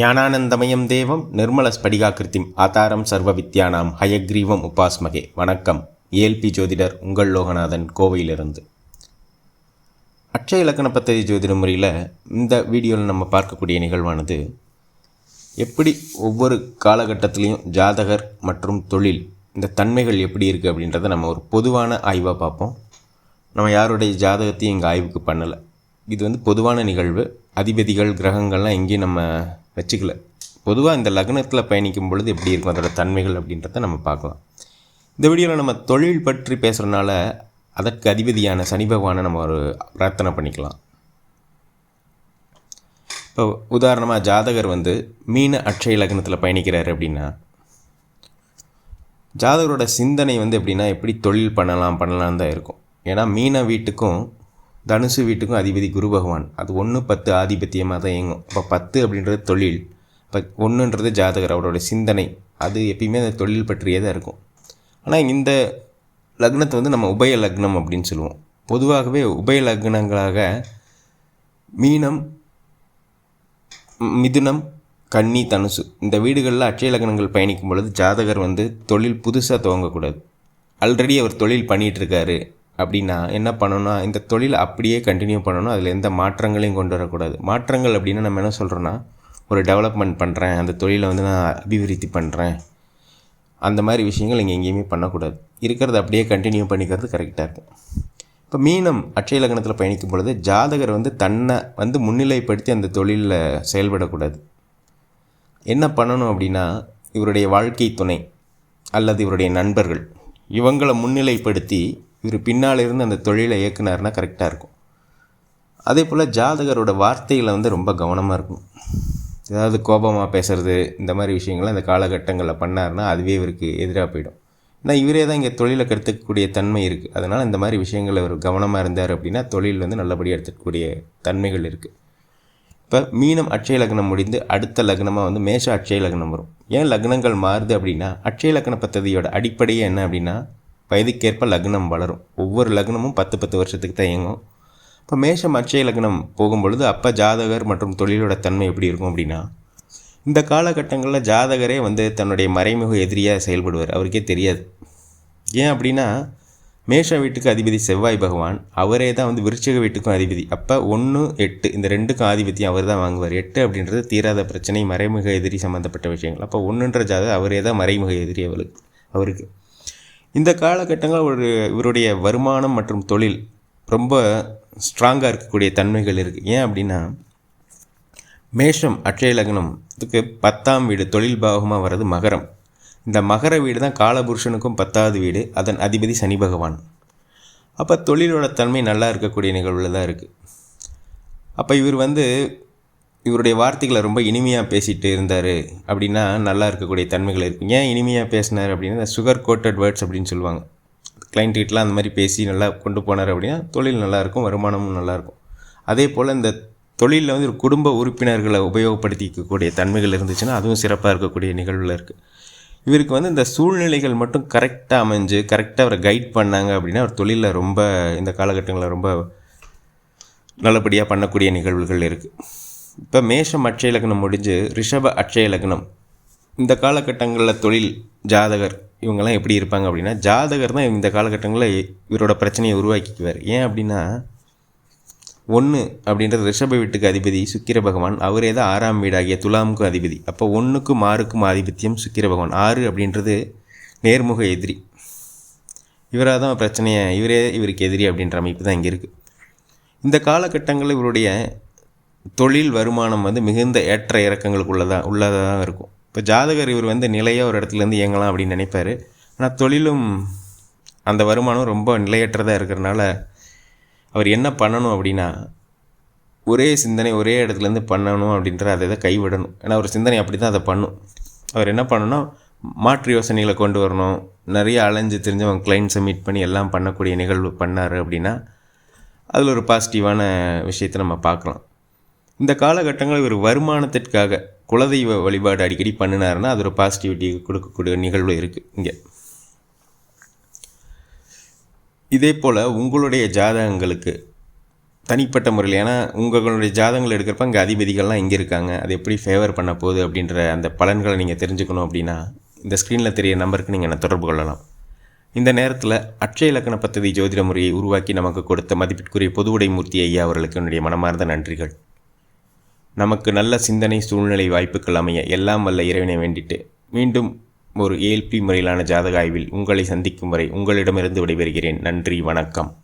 ஞானானந்தமயம் தேவம் நிர்மல ஸ்படிகாக்கிருத்திம் ஆதாரம் சர்வ வித்யானாம் ஹயக்ரீவம் உபாஸ்மகே. வணக்கம். ஏல்பி ஜோதிடர் உங்கள் லோகநாதன் கோவையிலிருந்து. அட்சய இலக்கண பத்ததி ஜோதிட முறையில் இந்த வீடியோவில் நம்ம பார்க்கக்கூடிய நிகழ்வானது எப்படி ஒவ்வொரு காலகட்டத்திலையும் ஜாதகர் மற்றும் தொழில் இந்த தன்மைகள் எப்படி இருக்குது அப்படின்றத நம்ம ஒரு பொதுவான ஆய்வாக பார்ப்போம். நம்ம யாருடைய ஜாதகத்தையும் இங்கே ஆய்வுக்கு பண்ணலை. இது வந்து பொதுவான நிகழ்வு. அதிபதிகள் கிரகங்கள்லாம் எங்கேயும் நம்ம வச்சுக்கல. பொதுவாக இந்த லக்னத்தில் பயணிக்கும் பொழுது எப்படி இருக்கும்? அதோட தன்மைகள் அப்படின்றத நம்ம பார்க்கலாம். இந்த வீடியோவில் நம்ம தொழில் பற்றி பேசுகிறனால அதற்கு அதிபதியான சனி பகவானை நம்ம ஒரு பிரார்த்தனை பண்ணிக்கலாம். இப்போ உதாரணமாக ஜாதகர் வந்து மீன அட்சய லக்னத்தில் பயணிக்கிறார் அப்படின்னா ஜாதகரோட சிந்தனை வந்து எப்படின்னா எப்படி தொழில் பண்ணலாம் பண்ணலாம் தான் இருக்கும். ஏன்னா மீன வீட்டுக்கும் தனுசு வீட்டுக்கும் அதிபதி குரு பகவான். அது ஒன்று பத்து ஆதிபத்தியமாக தான் இயங்கும். இப்போ பத்து அப்படின்றது தொழில். இப்போ ஒன்றுன்றது ஜாதகர் அவரோட சிந்தனை. அது எப்பயுமே அந்த தொழில் பற்றியே தான் இருக்கும். ஆனால் இந்த லக்னத்தை வந்து நம்ம உபய லக்னம் அப்படின்னு சொல்லுவோம். பொதுவாகவே உபய லக்னங்களாக மீனம் மிதுனம் கன்னி தனுசு. இந்த வீடுகளில் அட்சய லக்னங்கள் பயணிக்கும் பொழுது ஜாதகர் வந்து தொழில் புதுசாக துவங்கக்கூடாது. ஆல்ரெடி அவர் தொழில் பண்ணிகிட்டு இருக்காரு. அப்படின்னா என்ன பண்ணணும்னா இந்த தொழில் அப்படியே கண்டினியூ பண்ணணும். அதில் எந்த மாற்றங்களையும் கொண்டு வரக்கூடாது. மாற்றங்கள் அப்படின்னா நம்ம என்ன சொல்கிறோன்னா ஒரு டெவலப்மெண்ட் பண்ணுறேன் அந்த தொழிலை வந்து நான் அபிவிருத்தி பண்ணுறேன் அந்த மாதிரி விஷயங்கள் இங்கே எங்கேயுமே பண்ணக்கூடாது. இருக்கிறத அப்படியே கண்டினியூ பண்ணிக்கிறது கரெக்டாக இருக்கும். இப்போ மீனம் அட்சய லக்னத்தில் பயணிக்கும் பொழுது ஜாதகர் வந்து தன்னை வந்து முன்னிலைப்படுத்தி அந்த தொழிலில் செயல்படக்கூடாது. என்ன பண்ணணும் அப்படின்னா இவருடைய வாழ்க்கை துணை அல்லது இவருடைய நண்பர்கள் இவங்களை முன்னிலைப்படுத்தி இவர் பின்னால் இருந்து அந்த தொழிலை இயக்குனாருன்னா கரெக்டாக இருக்கும். அதே போல் ஜாதகரோட வார்த்தைகளை வந்து ரொம்ப கவனமாக இருக்கும். ஏதாவது கோபமாக பேசுகிறது இந்த மாதிரி விஷயங்கள்லாம் இந்த காலகட்டங்களில் பண்ணாருன்னா அதுவே இவருக்கு எதிராக போயிடும். ஏன்னா இவரே தான் இங்கே தொழிலை கற்றுக்கக்கூடிய தன்மை இருக்குது அதனால் இந்த மாதிரி விஷயங்கள் அவர் கவனமாக இருந்தார் அப்படின்னா தொழில் வந்து நல்லபடியாக எடுத்துக்கக்கூடிய தன்மைகள் இருக்குது இப்போ மீனம் அட்சய லக்னம் முடிந்து அடுத்த லக்னமாக வந்து மேஷ அட்சய லக்னம் வரும். ஏன் லக்னங்கள் மாறுது அப்படின்னா அட்சய லக்ன பத்ததியோட அடிப்படையே என்ன அப்படின்னா வயதுக்கேற்ப லக்னம் வளரும். ஒவ்வொரு லக்னமும் பத்து பத்து வருஷத்துக்கு தான் இயங்கும். இப்போ மேஷம் அட்சய லக்னம் போகும்பொழுது அப்போ ஜாதகர் மற்றும் தொழிலோட தன்மை எப்படி இருக்கும் அப்படின்னா இந்த காலகட்டங்களில் ஜாதகரே வந்து தன்னுடைய மறைமுக எதிரியாக செயல்படுவார். அவருக்கே தெரியாது. ஏன் அப்படின்னா மேஷ வீட்டுக்கு அதிபதி செவ்வாய் பகவான் அவரே தான் வந்து விருச்சிக வீட்டுக்கும் அதிபதி. அப்போ ஒன்று எட்டு இந்த ரெண்டுக்கும் ஆதிபத்தியம் அவர் தான் வாங்குவார். எட்டு அப்படின்றது தீராத பிரச்சனை மறைமுக எதிரி சம்மந்தப்பட்ட விஷயங்கள். அப்போ ஒன்றுன்ற ஜாதகம் அவரே தான் மறைமுக எதிரி அவளுக்கு அவருக்கு. இந்த காலகட்டங்களில் ஒரு இவருடைய வருமானம் மற்றும் தொழில் ரொம்ப ஸ்ட்ராங்காக இருக்கக்கூடிய தன்மைகள் இருக்குது ஏன் அப்படின்னா மேஷம் அட்சய லக்னம் இதுக்கு பத்தாம் வீடு தொழில் பாகமாக வர்றது மகரம். இந்த மகர வீடு தான் காலபுருஷனுக்கும் பத்தாவது வீடு அதன் அதிபதி சனி பகவான். அப்போ தொழிலோட தன்மை நல்லா இருக்கக்கூடிய நிகழ்வில் தான் இருக்குது அப்போ இவர் வந்து இவருடைய வார்த்தைகளை ரொம்ப இனிமையாக பேசிகிட்டு இருந்தார் அப்படின்னா நல்லா இருக்கக்கூடிய தன்மைகள் இருக்குது ஏன் இனிமையாக பேசினார் அப்படின்னா சுகர் கோட்டட் வேர்ட்ஸ் அப்படின்னு சொல்லுவாங்க. கிளைண்ட்டுக்கிட்டலாம் அந்த மாதிரி பேசி நல்லா கொண்டு போனார் அப்படின்னா தொழில் நல்லாயிருக்கும் வருமானமும் நல்லாயிருக்கும் அதே போல் இந்த தொழிலில் வந்து ஒரு குடும்ப உறுப்பினர்களை உபயோகப்படுத்திக்கக்கூடிய தன்மைகள் இருந்துச்சுன்னா அதுவும் சிறப்பாக இருக்கக்கூடிய நிகழ்வில் இருக்குது இவருக்கு வந்து இந்த சூழ்நிலைகள் மட்டும் கரெக்டாக அமைஞ்சு கரெக்டாக அவரை கைட் பண்ணாங்க அப்படின்னா அவர் தொழிலில் ரொம்ப இந்த காலகட்டங்களில் ரொம்ப நல்லபடியாக பண்ணக்கூடிய நிகழ்வுகள் இருக்குது இப்போ மேஷம் அட்சய லக்னம் முடிஞ்சு ரிஷப அட்சய லக்னம். இந்த காலகட்டங்களில் தொழில் ஜாதகர் இவங்கெல்லாம் எப்படி இருப்பாங்க அப்படின்னா ஜாதகர் தான் இந்த காலகட்டங்களில் இவரோட பிரச்சனையை உருவாக்கிக்குவார். ஏன் அப்படின்னா ஒன்று அப்படின்றது ரிஷப வீட்டுக்கு அதிபதி சுக்கிர பகவான் அவரே தான் ஆறாம் வீடாகிய துலாமுக்கும் அதிபதி. அப்போ ஒன்றுக்கும் ஆறுக்கும் ஆதிபத்தியம் சுக்கிர பகவான். ஆறு அப்படின்றது நேர்முக எதிரி. இவராக தான் பிரச்சனையை இவரே இவருக்கு எதிரி அப்படின்ற அமைப்பு தான் இங்கே இருக்குது இந்த காலகட்டங்களில் இவருடைய தொழில் வருமானம் வந்து மிகுந்த ஏற்ற இறக்கங்களுக்கு உள்ளதாக உள்ளதாக தான் இருக்கும். இப்போ ஜாதகர் இவர் வந்து நிலையாக ஒரு இடத்துலேருந்து இயங்கலாம் அப்படின்னு நினைப்பார். ஆனால் தொழிலும் அந்த வருமானம் ரொம்ப நிலையற்றதாக இருக்கிறனால அவர் என்ன பண்ணணும் அப்படின்னா ஒரே சிந்தனை ஒரே இடத்துலேருந்து பண்ணணும் அப்படின்ற அதை இதை கைவிடணும். ஏன்னா ஒரு சிந்தனை அப்படி தான் அதை பண்ணும். அவர் என்ன பண்ணணும்னா மாற்று யோசனைகளை கொண்டு வரணும். நிறைய அலைஞ்சு தெரிஞ்சவங்க கிளைண்ட்ஸை மீட் பண்ணி எல்லாம் பண்ணக்கூடிய நிகழ்வு பண்ணார் அப்படின்னா அதில் ஒரு பாசிட்டிவான விஷயத்தை நம்ம பார்க்கலாம். இந்த காலகட்டங்களில் இவர் வருமானத்திற்காக குலதெய்வ வழிபாடு அடிக்கடி பண்ணினாருன்னா அது ஒரு பாசிட்டிவிட்டி கொடுக்கக்கூடிய நிகழ்வு இருக்குது இங்கே. இதே போல் உங்களுடைய ஜாதகங்களுக்கு தனிப்பட்ட முறையில் ஏன்னா உங்களுடைய ஜாதகங்கள் எடுக்கிறப்ப இங்கே அதிபதிகள்லாம் இங்கே இருக்காங்க அது எப்படி ஃபேவர் பண்ண போகுது அப்படின்ற அந்த பலன்களை நீங்கள் தெரிஞ்சுக்கணும் அப்படின்னா இந்த ஸ்க்ரீனில் தெரிய நம்பருக்கு நீங்கள் என்னை தொடர்பு கொள்ளலாம். இந்த நேரத்தில் அட்சய இலக்கண பத்ததி ஜோதிட முறையை உருவாக்கி நமக்கு கொடுத்த மதிப்பிற்குரிய பொதுவுடை மூர்த்தி ஐயா அவர்களுக்கு என்னுடைய மனமார்ந்த நன்றிகள். நமக்கு நல்ல சிந்தனை சூழ்நிலை வாய்ப்புகள் அமைய எல்லாம் வல்ல இறைவனை வேண்டிட்டு மீண்டும் ஒரு ஏல்பி முறையிலான ஜாதக ஆய்வில் உங்களை சந்திக்கும் வரை உங்களிடமிருந்து விடைபெறுகிறேன். நன்றி வணக்கம்.